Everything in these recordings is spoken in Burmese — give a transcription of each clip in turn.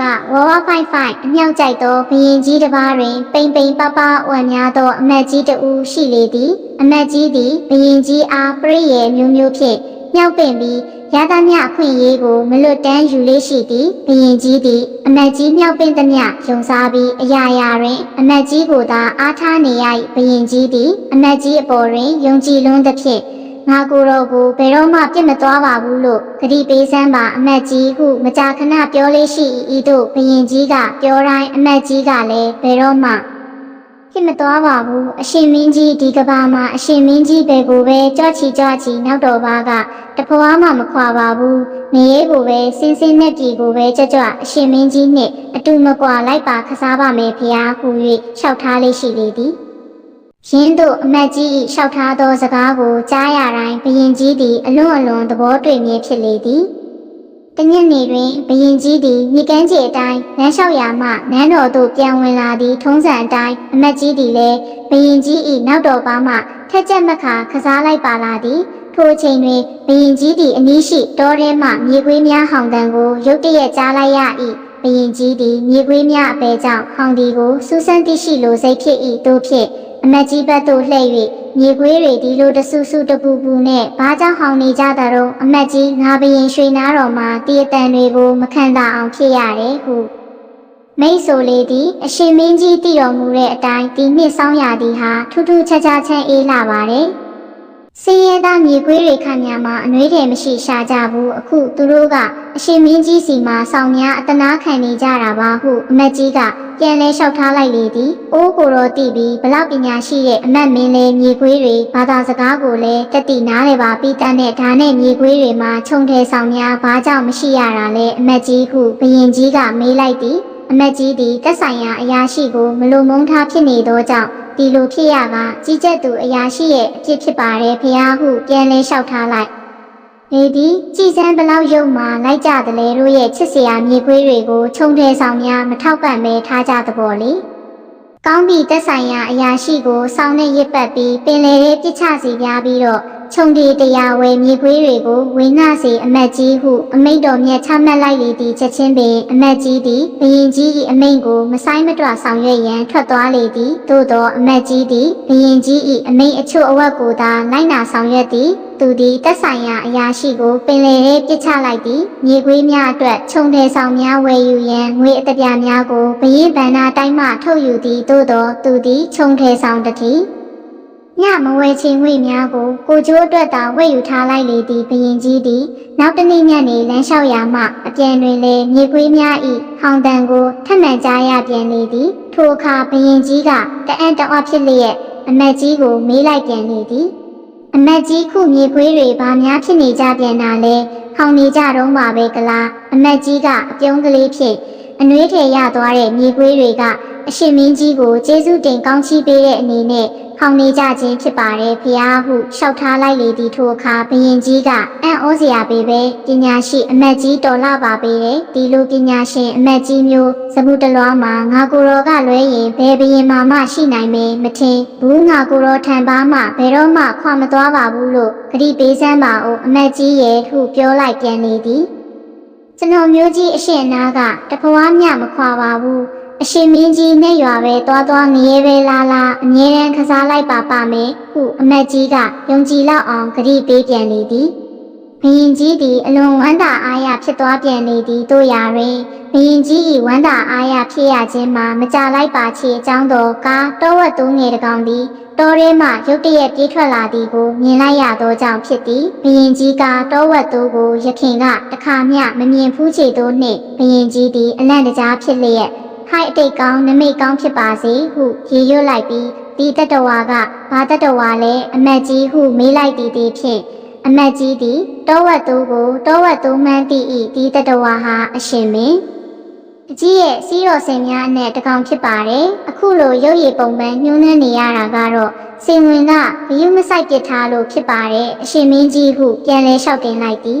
ကဝဝဖိုင်ဖိုင်အမြောက်ကြိုက်သောဘရင်ကြီးတစ်ပါးတွင် ပိန်ပိန်ပပဝတ်များသောအမတ်ကြီးတဦးရှိလေသည်အမတ်ကြီးသည်ဘရင်ကြီးအားပရိယေမျိုးမျိုးဖြင့်မြောက်ပင်ပြီးရသမျှအခွင့်အရေးကိုမလွတ်တမ်းယူလေးရှိသည်ဘရင်ကြီးသည်အမတ်ကြီးမြောက်ပင်သမျှယုံစားပြီးအရာရာတွင် အမတ်ကြီးကိုသာအားထားနေရ၏ဘရင်ကြီးသည်အမတ်ကြီးအပေါ်တွင်ယုံကြည်လွန်းသဖြင့် ငါကိုယ်တော်ကိုဘယ်တော့မှပြစ်မသွားပါဘူးလို့ဂတိပေးစမ်းပါအမတ်ကြီးဟုမကြာခဏပြောလေးရှိဤသို့ဘရင်ကြီးကပြောတိုင်းအမတ်ကြီးကလည်းဘယ်တော့မှပြစ်မသွားပါဘူးအရှင်မင်းကြီးဒီကဘာမှာအရှင်မင်းကြီးပဲကိုပဲကြော့ချီကြော့ချီနောက်တော်ဘာကတဖွားမှမခွာပါဘူးနေရေးကိုပဲစင်းစင်းနဲ့ပြည်ကိုပဲကြွကြွအရှင်မင်းကြီးနှင့်အတူမကွာလိုက်ပါခစားပါမယ်ဖျားဟူ၍လျှောက်ထားလေးရှိလေသည် ရင်းတို့အမတ်ကြီး၏လျှောက်ထားသောစကားကိုကြားရတိုင်းဘရင်ကြီးသည်အလွန်အလွန်သဘောတွေ့မြဲဖြစ်လေသည်တညနေတွင်ဘရင်ကြီးသည်မြေကမ်းခြေအတိုင်းလမ်းလျှောက်ရာမှနန်းတော်သို့ပြန်ဝင်လာသည့်ထုံးစံအတိုင်းအမတ်ကြီးသည်လည်းဘရင်ကြီး၏နောက်တော်ပါမှထက်ချက်မခါကစားလိုက်ပါလာသည်ထိုအချိန်တွင်ဘရင်ကြီးသည်အနီးရှိတောထဲမှမြေခွေးများဟောင်တန်ကိုရုတ်တရက်ကြားလိုက်ရ၏ဘရင်ကြီးသည်မြေခွေးများအပေကြောင့်ဟောင်ဒီကိုစူးစမ်းသိရှိလိုစိတ်ဖြစ်၏တို့ဖြင့် အမတ်ကြီးဘက်သို့လှည့်၍မြေခွေးတွေဒီလိုတဆူဆူတပူပူနဲ့ဘာကြောင့်ဟောင်းနေကြတာတော့အမတ်ကြီးငါဘရင်ရွှေနားတော်မှာတည်အတန်တွေကိုမခံတာအောင်ဖြစ်ရတယ်ဟုမိတ်ဆိုလေသည်အရှင်မင်းကြီးတည်တော်မူတဲ့အတိုင်းဒီနှစ်ဆောင်ရသည်ဟာထူးထူးခြားခြားချမ်းအေးလာပါတယ် စင်းရဲသားမြေခွေးတွေခန့်များမှာအနှွေးတယ်မရှိရှာကြဘူးအခုသူတို့ကအရှင်မင်းကြီးစီမှာဆောင်များအတနာခံနေကြတာပါဟုအမတ်ကြီးကပြန်လဲလျှောက်ထားလိုက်လေသည်။အိုးကိုတော့တည်ပြီးဘလောက်ပညာရှိတဲ့အမတ်မင်းလေးမြေခွေးတွေဘာသာစကားကိုလည်းတက်တည်နားလေပါပြီးတန်းတဲ့ဒါနဲ့မြေခွေးတွေမှာခြုံထဲဆောင်များဘာကြောင့်မရှိရတာလဲအမတ်ကြီးဟုဘရင်ကြီးကမေးလိုက်သည်။အမတ်ကြီးသည်တက်ဆိုင်ရာအရာရှိကိုမလိုမုန်းထားဖြစ်နေသောကြောင့် ဒီလိုဖြစ်ရကကြီးကျက်သူအရာရှိရဲ့အဖြစ်ဖြစ်ပါတယ်ဖះဟုပြန်လဲလျှောက်ထားလိုက်နေသည်ကြည်စမ်းဘလောက်ရုံမှလိုက်ကြတယ်လေတို့ရဲ့ချစ်စရာမြေခွေးတွေကိုခြုံထဲဆောင်များမထောက်ပံ့မဲထားကြသဘောလေကောင်းပြီတက်ဆိုင်ရာအရာရှိကိုစောင်းနဲ့ရစ်ပတ်ပြီးပင်လေလေးပြစ်ချစီပြားပြီးတော့ ခြုံဒီတရားဝဲမြေခွေးတွေကိုဝင်းနာစီအမတ်ကြီးဟုအမိန့်တော်မြတ်ချမှတ်လိုက်လေသည်ချက်ချင်းပင်အမတ်ကြီးသည်ဘရင်ကြီး၏အမိန့်ကိုမဆိုင်မတွဆောင်ရွက်ရန်ထွက်သွားလေသည်သို့သောအမတ်ကြီးသည်ဘရင်ကြီး၏အမိန့်အချို့အဝက်ကိုသာလိုက်နာဆောင်ရွက်သည်သူသည်တက်ဆိုင်ရာအရာရှိကိုပင်လယ်ထဲပစ်ချလိုက်သည်မြေခွေးများအတွက်ခြုံတယ်ဆောင်များဝယ်ယူရန်ငွေအတပြားများကိုဘရင်ဗန္နာတိုင်းမှထုတ်ယူသည်သို့သောသူသည်ခြုံတယ်ဆောင်တည်း ညမဝဲချင်းငွေများကိုကိုကျိုးအတွက်သာဝယ်ယူထားလိုက်လေသည်ဘရင်ကြီးသည်နောက်တစ်နေ့ညနေလမ်းလျှောက်ရာမှအပြန်တွင်လေမြေခွေးများ၏ဟောင်တန်ကိုထပ်မံကြားရပြန်လေသည်ထိုအခါဘရင်ကြီးကတအံ့တအော့ဖြစ်လျက်အမတ်ကြီးကိုမေးလိုက်ပြန်လေသည်အမတ်ကြီးခုမြေခွေးတွေဘာများဖြစ်နေကြပြန်တာလဲဟောင်းနေကြတော့မှာပဲကလားအမတ်ကြီးကအပြုံးကလေးဖြစ်အနှွေးထည်ရသွားတဲ့မြေခွေးတွေကအရှင်မင်းကြီးကိုကျေးဇူးတင်ကောင်းချီးပေးတဲ့အနေနဲ့ ဟောင်းနေကြခြင်းဖြစ်ပါတယ်ဖျားဟုလျှောက်ထားလိုက်လေသည်ထိုအခါဘရင်ကြီးကအံ့ဩစရာပေပဲပညာရှိအမတ်ကြီးတော်လာပါပေတယ်ဒီလိုပညာရှင်အမတ်ကြီးမျိုးစမှုတလွားမှာငါကိုယ်တော်ကလွဲရင်ဘယ်ဘရင်မှမရှိနိုင်မေမထင်ဘူးငါကိုယ်တော်ထံပါမှဘယ်တော့မှခွာမသွားပါဘူးလို့ဂတိပေးစမ်းပါဦးအမတ်ကြီးရဲ့ဟုပြောလိုက်ပြန်လေသည်ကျွန်တော်မျိုးကြီးအရှင်နာကတဖွားမြမခွာပါဘူး အရှင်မင်းကြီးနဲ့ရွာပဲတွားတွားငရဲပဲလာလာအမြဲတမ်းခစားလိုက်ပါပါမယ်ဟုအမတ်ကြီးကယုံကြည်လောက်အောင်ဂရိပေးပြန်လေသည်ဘရင်ကြီးသည်အလွန်ဝမ်းသာအားရဖြစ်သွားပြန်လေသည်တို့ရာတွင်ဘရင်ကြီး၏ဝမ်းသာအားရဖြစ်ရခြင်းမှာမကြလိုက်ပါချေအကြောင်းတော်ကားတောဝက်သုံးငယ်တကောင်သည်တောထဲမှရုတ်တရက်ပြေးထွက်လာသည်ကိုမြင်လိုက်ရသောကြောင့်ဖြစ်သည်ဘရင်ကြီးကတောဝက်သူကိုရခင်ကတခါမျှမမြင်ဖူးချေသောနှင့်ဘရင်ကြီးသည်အလန့်တကြားဖြစ်လျက် ဟိုက်အတိတ်ကောင်းနမိတ်ကောင်းဖြစ်ပါစေဟုရေရွတ်လိုက်ပြီးဒီတတဝါကဘာတတဝါလဲအမတ်ကြီးဟုမေးလိုက်သည်သည်ဖြင့်အမတ်ကြီးသည်တောဝက်သူကိုတောဝက်သူမှန်းသိ၏ဒီတတဝါဟာအရှင်မင်းအကြီးရဲ့စီးတော်စင်များအနဲ့တကောင်ဖြစ်ပါတယ်အခုလိုရုပ်ရည်ပုံပန်းညှိုးနှမ်းနေရတာကတော့စင်ဝင်ကဘယူမဆိုင်ပစ်ထားလို့ဖြစ်ပါတယ်အရှင်မင်းကြီးဟုပြန်လဲလျှောက်တင်လိုက်သည်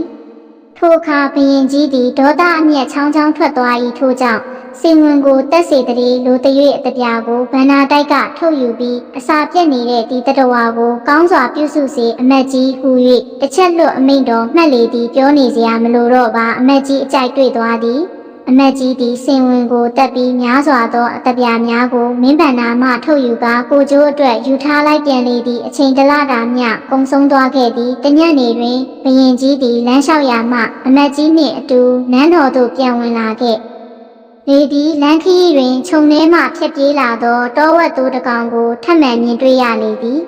ထိုအခါဘရင်ကြီးသည်ဒေါသအမျက်ချောင်းချောင်းထွက်သွား၏ထို့ကြောင့်စင်ဝင်ကိုတက်စေတည်းလိုတရွေ့အတပြာကိုဗန္နာတိုက်ကထုတ်ယူပြီးအစာပြက်နေတဲ့ဒီတတဝါကိုကောင်းစွာပြုစုစေအမတ်ကြီးဟူ၍တစ်ချက်လွတ်အမိန့်တော်မှတ်လေသည်ပြောနေစရာမလိုတော့ပါအမတ်ကြီးအကြိုက်တွေ့သွားသည် အမတ်ကြီးသည်စင်ဝင်ကိုတက်ပြီးများစွာသောအတပြားများကိုမင်းဗန္နာမှထုတ်ယူကာကိုကျိုးအတွက်ယူထားလိုက်ပြန်လေသည့်အချိန်တလတာမျှကုံဆုံးသွားခဲ့သည်တညနေတွင်ဘရင်ကြီးသည်လမ်းလျှောက်ရာမှအမတ်ကြီးနှင့်အတူနန်းတော်သို့ပြန်ဝင်လာခဲ့လေသည်လမ်းခရီးတွင်ခြုံထဲမှဖြတ်ပြေးလာသောတောဝက်သူတစ်ကောင်ကိုထပ်မံမြင်တွေ့ရလေသည်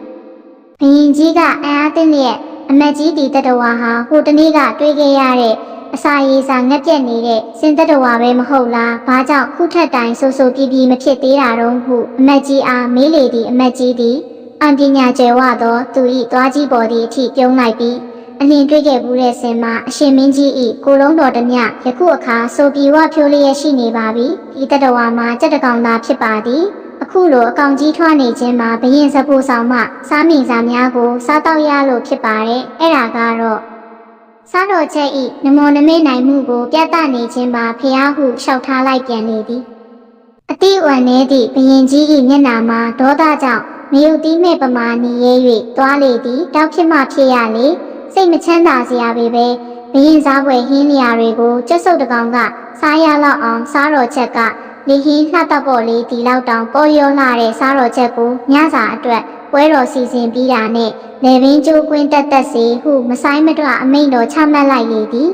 ဘရင်ကြီးကအံ့အားသင့်လျက်အမတ်ကြီးဒီတတဝါဟာဟိုတနေ့ကတွေ့ခဲ့ရတဲ့ အစာရေးစာငက်ပြက်နေတဲ့စင်တတဝါပဲမဟုတ်လားဘာကြောင့်ခုထက်တိုင်ဆိုဆိုပြပြမဖြစ်သေးတာတော့ဟုအမတ်ကြီးအားမေးလေသည့်အမတ်ကြီးသည်အံပညာကျယ်ဝသောသူ၏သွားကြီးပေါ်သည့်အထိပြုံးလိုက်ပြီးအလင်းတွေ့ခဲ့ဘူးတဲ့စင်မှာအရှင်မင်းကြီး၏ကိုလုံးတော်တမျှယခုအခါဆိုပြေဝဖြိုးလျက်ရှိနေပါပြီဒီတတဝါမှာကြက်တကောင်သာဖြစ်ပါသည်အခုလိုအကောင်ကြီးထွားနေခြင်းမှာဘရင်စဖို့ဆောင်မှစားမိစားများကိုစားတော့ရလို့ဖြစ်ပါတယ်အဲ့ဒါကတော့ စားတော်ချက်ဤနမောနမိတ်နိုင်မှုကိုပြသနေခြင်းပါဖျားဟုလျှောက်ထားလိုက်ပြန်လေသည်အတိအဝံနေသည့်ဘရင်ကြီး၏မျက်နာမှာဒေါသကြောင့်မယုတ်တိမဲ့ပမာနီရဲ၍သွားလေသည်တောက်ဖြစ်မှဖြစ်ရလေစိတ်မချမ်းသာစရာပဲပဲဘရင်စားပွဲဟင်းလျာတွေကိုကျက်စုပ်တကောင်ကစားရလောက်အောင်စားတော်ချက်ကလေဟင်းလှတော့ပေါ်လေးဒီလောက်တောင်ပေါ်ရောလာတဲ့စားတော်ချက်ကိုညစာအတွက် ပွဲတော်စီစဉ်ပြီးတာနဲ့လေပင်ကျိုးကွင်းတက်တက်စီဟုမဆိုင်မတွအမိန့်တော်ချမှတ်လိုက်လေသည်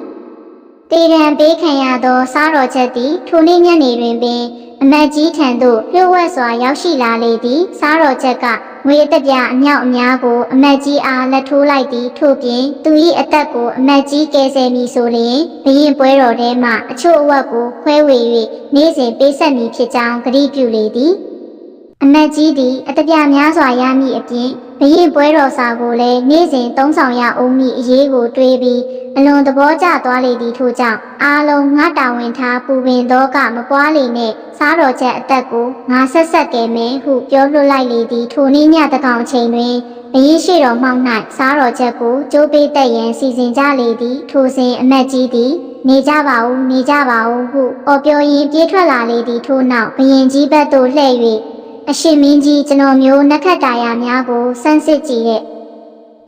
တေရန်ပေးခံရသောစားတော်ချက်သည်ထိုနေ့ညနေတွင်ပင်အမတ်ကြီးထံသို့လျှို့ဝှက်စွာရောက်ရှိလာလေသည်စားတော်ချက်ကငွေအသက်ပြအမြောက်အများကိုအမတ်ကြီးအားလက်ထိုးလိုက်သည်ထို့ပြင်သူ၏အသက်ကိုအမတ်ကြီးကယ်ဆယ်မည်ဆိုလျင်ဘရင်ပွဲတော်ထဲမှအချို့အဝက်ကိုခွဲဝေ၍နေ့စဉ်ပေးဆက်မည်ဖြစ်ကြောင်းကတိပြုလေသည် အမတ်ကြီးသည်အသက်ပြများစွာရမည့်အပြင်ဘရင်ပွဲတော်စာကိုလည်းနေ့စဉ်သုံးဆောင်ရအောင်မည့်အရေးကိုတွေးပြီးအလွန်သဘောကျသွားလေသည်ထို့ကြောင့်အားလုံးငါတာဝန်ထားပူပင်သောကမပွားလေနဲ့စားတော်ချက်အသက်ကိုငါဆက်ဆက်ကဲမယ်ဟုပြောလွှတ်လိုက်လေသည်ထိုနေ့ညတကောင်ချိန်တွင်ဘရင်ရှိတော်မှောက်၌စားတော်ချက်ကိုကြိုးပေးတက်ရန်စီစဉ်ကြလေသည်ထိုစဉ်အမတ်ကြီးသည်နေကြပါဦးနေကြပါဦးဟုအော်ပြောရင်းပြေးထွက်လာလေသည်ထို့နောက်ဘရင်ကြီးဘက်သို့လှည့်၍ အရှင်မင်းကြီးကျွန်တော်မျိုးနက္ခတ်တာယာများကိုစမ်းစစ်ကြည့်တဲ့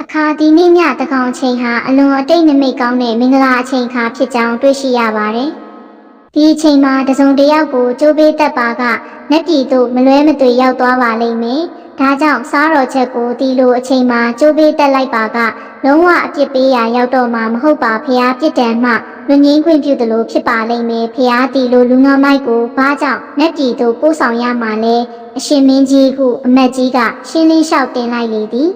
အခါဒီနေ့ညတကောင်ချိန်ဟာအလွန်အတိတ်နမိတ်ကောင်းတဲ့မင်္ဂလာအချိန်ခါဖြစ်ကြောင်းတွေ့ရှိရပါတယ်။ဒီအချိန်မှာတစုံတစ်ယောက်ကိုကြိုးပေးတတ်ပါကနက်ပြည်သို့မလွဲမသွေရောက်သွားပါလိမ့်မယ်။ဒါကြောင့်စားတော်ချက်ကိုဒီလိုအချိန်မှာကြိုးပေးတက်လိုက်ပါကလုံးဝအပြစ်ပေးရာရောက်တော့မှာမဟုတ်ပါဖះပြစ်ဒဏ်မှ လူငင်းခွင့်ပြုသလိုဖြစ်ပါလိမ့်မယ်ဖះတီလိုလူငါမိုက်ကိုဘာကြောင့်နက်ပြည်သို့ပို့ဆောင်ရမှာလဲအရှင်မင်းကြီးဟုအမတ်ကြီးကရှင်းလင်းလျှောက်တင်လိုက်လေသည်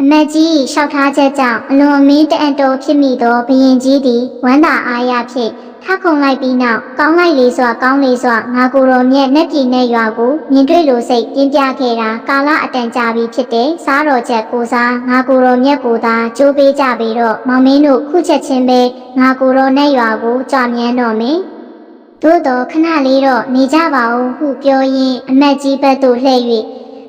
အမတ်ကြီးလျှောက်ထားချက်ကြောင့်အလွန်အမင်းတအံ့တော်ဖြစ်မိသောဘရင်ကြီးသည်ဝမ်းသာအားရဖြင့် ထခုံလိုက်ပြီးနောက်ကောင်းလိုက်လေစွာကောင်းလေစွာငါကိုယ်တော်မြတ်နက်ပြည်နဲ့ရွာကိုမြင်တွေ့လိုစိတ်ပြင်းပြခဲ့တာကာလအတန်ကြာပြီဖြစ်တဲ့စားတော်ချက်ကိုစားငါကိုယ်တော်မြတ်ကိုသာကြိုးပေးကြပြီးတော့မောင်မင်းတို့ခုချက်ချင်းပဲငါကိုယ်တော်နဲ့ရွာကိုကြွမြန်းတော့မယ်သို့တော့ခဏလေးတော့နေကြပါဦးဟုပြောရင်းအမတ်ကြီးဘက်သို့လှည့်၍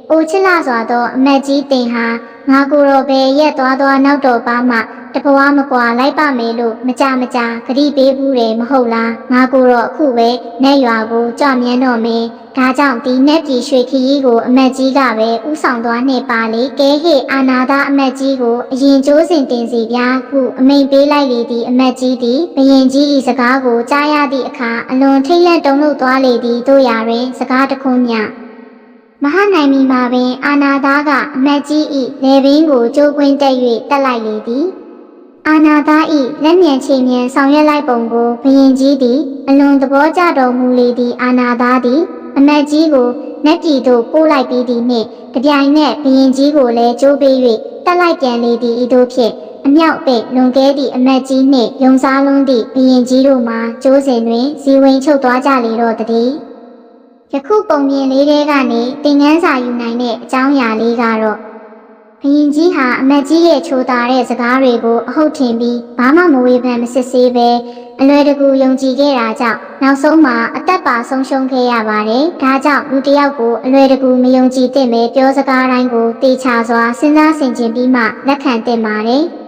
အိုချစ်လာစွာသောအမတ်ကြီးတင်ဟာငါကိုယ်တော်ပဲရက်သွားသွားနောက်တော့ပါမှ တဘဝမကွာလိုက်ပါမယ်လို့မကြမကြာဂရိပေးဘူးတယ်မဟုတ်လားငါကိုတော့အခုပဲနဲ့ရွာကိုကြွမြန်းတော့မယ်ဒါကြောင့်ဒီနဲ့ပြည်ရွှေခရီးကိုအမတ်ကြီးကပဲဥဆောင်သွားနေပါလေကဲဟေအာနာသာအမတ်ကြီးကိုအရင်ကျိုးစင်တင်စီပြားဟုအမိန်ပေးလိုက်လေသည်အမတ်ကြီးသည်ဘရင်ကြီး၏စကားကိုကြားရသည့်အခါအလွန်ထိတ်လန့်တုန်လှုပ်သွားလေသည်တို့ရာတွင်စကားတခုညမဟာနိုင်မီမှာပင်အာနာသားကအမတ်ကြီး၏လေပင်ကိုကြိုးကွင်းတက်၍တက်လိုက်လေသည် အာနာသား၏လက်မြန်ချိန်မြန်ဆောင်ရွက်လိုက်ပုံကိုဘရင်ကြီးသည်အလွန်သဘောကျတော်မူလေသည်အာနာသားသည်အမတ်ကြီးကိုနက်ပြည်သို့ပို့လိုက်ပြီးသည့်နှင့်တပြိုင်နက်ဘရင်ကြီးကိုလည်းကြိုးပေး၍တက်လိုက်ပြန်လေသည်ဤသို့ဖြင့်အမြောက်ပိတ်လွန်ကဲသည့်အမတ်ကြီးနှင့်ယုံစားလွန်းသည့်ဘရင်ကြီးတို့မှာကျိုးစင်တွင်ဇီဝင်ချုပ်သွားကြလေတော့တည်းယခုပုံပြင်လေးတဲကနေတင်ငန်းစာယူနိုင်တဲ့အကြောင်းအရာလေးကတော့ ဘရင်ကြီးဟာအမတ်ကြီးရဲ့ချိုးသားတဲ့စကားတွေကိုအဟုတ်ထင်ပြီးဘာမှမဝေဖန်မစစ်ဆေးပဲအလွယ်တကူယုံကြည်ခဲ့တာကြောင့်နောက်ဆုံးမှာအသက်ပါဆုံးရှုံးခဲ့ရပါတယ်။ဒါကြောင့်လူတစ်ယောက်ကိုအလွယ်တကူမယုံကြည်သင့်ပဲပြောစကားတိုင်းကိုတေချာစွာစဉ်းစားဆင်ခြင်ပြီးမှလက်ခံသင့်ပါတယ်။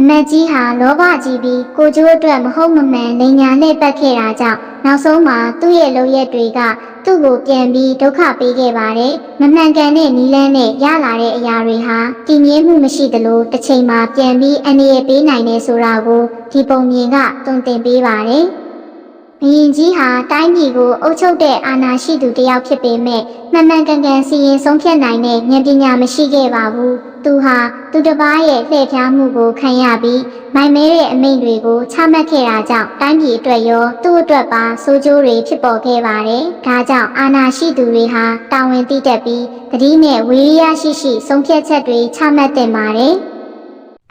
အမတ်ကြီးဟာလောဘကြီးပြီးကိုကျိုးအတွက်မဟုတ်မမှန်လိန်ညာနဲ့ပတ်ခဲ့တာကြောင့်နောက်ဆုံးမှာသူ့ရဲ့လုပ်ရက်တွေကသူ့ကိုပြန်ပြီးဒုက္ခပေးခဲ့ပါတယ်။မမှန်ကန်တဲ့နီလန်းနဲ့ရလာတဲ့အရာတွေဟာတည်ငြိမ်မှုမရှိသလိုတစ်ချိန်မှာပြန်ပြီးအန္တရာယ်ပေးနိုင်တယ်ဆိုတာကိုဒီပုံမြင်ကတုံ့တင်ပေးပါတယ်။ ဘရင်ကြီးဟာတိုင်းပြည်ကိုအုပ်ချုပ်တဲ့အာဏာရှိသူတစ်ယောက်ဖြစ်ပေမဲ့မှန်မှန်ကန်ကန်စီရင်ဆုံးဖြတ်နိုင်တဲ့ဉာဏ်ပညာမရှိခဲ့ပါဘူး။သူဟာသူတစ်ပါးရဲ့လှည့်ဖျားမှုကိုခံရပြီးမိုင်မဲတဲ့အမိန့်တွေကိုချမှတ်ခဲ့တာကြောင့်တိုင်းပြည်အတွက်ရောသူ့အတွက်ပါဆိုးကျိုးတွေဖြစ်ပေါ်ခဲ့ပါတယ်။ဒါကြောင့်အာဏာရှိသူတွေဟာတာဝန်သိတတ်ပြီးတတိနဲ့ဝီရိယရှိရှိဆုံးဖြတ်ချက်တွေချမှတ်တင်ပါတယ်။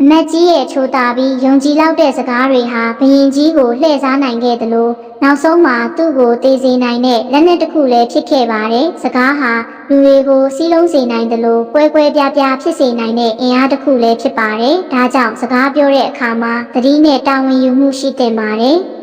အမတ်ကြီးရဲ့ချိုးတာပြီးယုံကြည်လောက်တဲ့စကားတွေဟာဘရင်ကြီးကိုလှည့်စားနိုင်ခဲ့တယ်လို့နောက်ဆုံးမှာသူ့ကိုတေးစေနိုင်တဲ့လက်နက်တစ်ခုလည်းဖြစ်ခဲ့ပါတယ်။စကားဟာလူတွေကိုစီးလုံးစေနိုင်တယ်လို့ကွဲကွဲပြားပြားဖြစ်စေနိုင်တဲ့အင်အားတစ်ခုလည်းဖြစ်ပါတယ်။ဒါကြောင့်စကားပြောတဲ့အခါမှာသတိနဲ့တာဝန်ယူမှုရှိတင်ပါတယ်။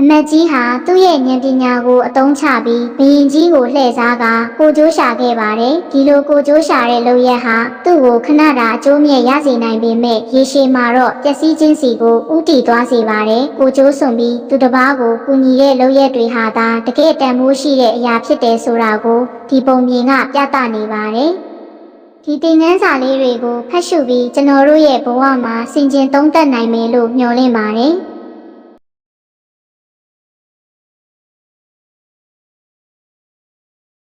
အမတ်ကြီးဟာသူ့ရဲ့ဉာဏ်ပညာကိုအသုံးချပြီးဘရင်ကြီးကိုလှည့်စားကကိုကျိုးရှာခဲ့ပါတယ်။ဒီလိုကိုကျိုးရှာတဲ့လုပ်ရက်ဟာသူ့ကိုခဏတာအကျိုးမြတ်ရစေနိုင်ပေမဲ့ရေရှည်မှာတော့ပျက်စီးခြင်းစီကိုဥတီသွားစေပါတယ်။ကိုကျိုးစွန်ပြီးသူတစ်ပါးကိုကူညီတဲ့လုပ်ရက်တွေဟာသာတကယ်တန်ဖိုးရှိတဲ့အရာဖြစ်တယ်ဆိုတာကိုဒီပုံမြင်ကပြသနေပါတယ်။ဒီတင်ငန်းစာလေးတွေကိုဖတ်ရှုပြီးကျွန်တော်တို့ရဲ့ဘဝမှာဆင်ခြင်သုံးသပ်နိုင်မယ်လို့မျှော်လင့်ပါတယ်။